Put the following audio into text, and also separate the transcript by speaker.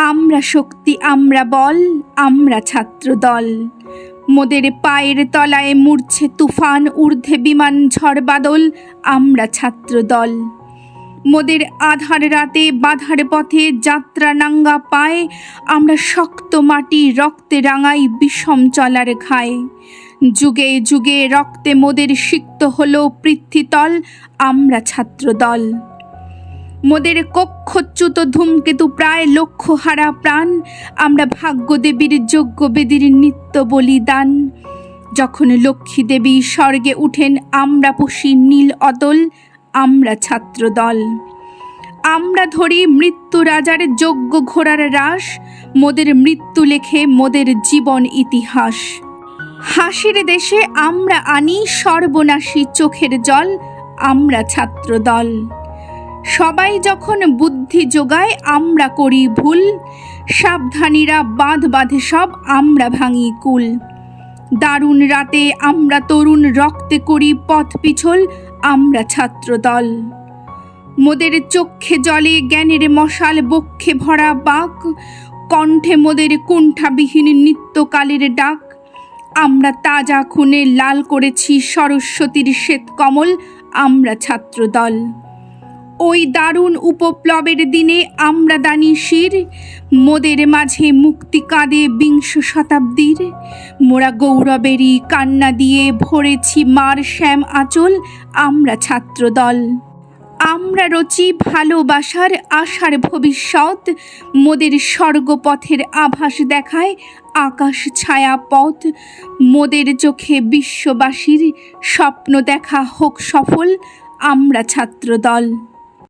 Speaker 1: আমরা শক্তি, আমরা বল, আমরা ছাত্র দল মোদের পায়ের তলায় মূর্ছে তুফান, ঊর্ধ্বে বিমান ঝড় বাদল, আমরা ছাত্র দল মোদের আধার রাতে বাধার পথে যাত্রা নাঙ্গা পায়, আমরা শক্ত মাটি রক্তে রাঙাই বিষম চলার ঘায়। যুগে যুগে রক্তে মোদের সিক্ত হলো পৃথ্বীতল আমরা ছাত্র দল মোদের কক্ষচ্যুত ধূমকেতু প্রায় লক্ষ হারা প্রাণ। আমরা ভাগ্যদেবীর বেদির নিত্য বলিদান। যখন লক্ষ্মী দেবী স্বর্গে উঠেন, আমরা পুষি নীল অতল, আমরা ছাত্র দল আমরা ধরি মৃত্যু রাজার যোগ্য ঘোড়ার রাস, মোদের মৃত্যু লেখে মোদের জীবন ইতিহাস। হাসির দেশে আমরা আনি সর্বনাশী চোখের জল, আমরা ছাত্র দল সবাই যখন বুদ্ধি যোগায়, আমরা করি ভুল। সাবধানীরা বাঁধ বাঁধে সব, আমরা ভাঙি কুল। দারুণ রাতে আমরা তরুণ, রক্তে করি পথ পিছল, আমরা ছাত্র দল মোদের চক্ষে জলে জ্ঞানের মশাল, বক্ষে ভরা বাক। কণ্ঠে মোদের কুণ্ঠাবিহীন নিত্যকালের ডাক। আমরা তাজা খুনে লাল করেছি সরস্বতীর শ্বেত কমল আমরা ছাত্র দল ওই দারুণ উপপ্লবের দিনে আমরা দানি শির, মোদের মাঝে মুক্তি কাঁদে বিংশ শতাব্দীর। মোরা গৌরবেরই কান্না দিয়ে ভরেছি মার শ্যাম আঁচল, আমরা ছাত্রদল। আমরা রচি ভালোবাসার আশার ভবিষ্যৎ, মোদের স্বর্গপথের আভাস দেখায় আকাশ ছায়া পথ। মোদের চোখে বিশ্ববাসীর স্বপ্ন দেখা হোক সফল, আমরা ছাত্র দল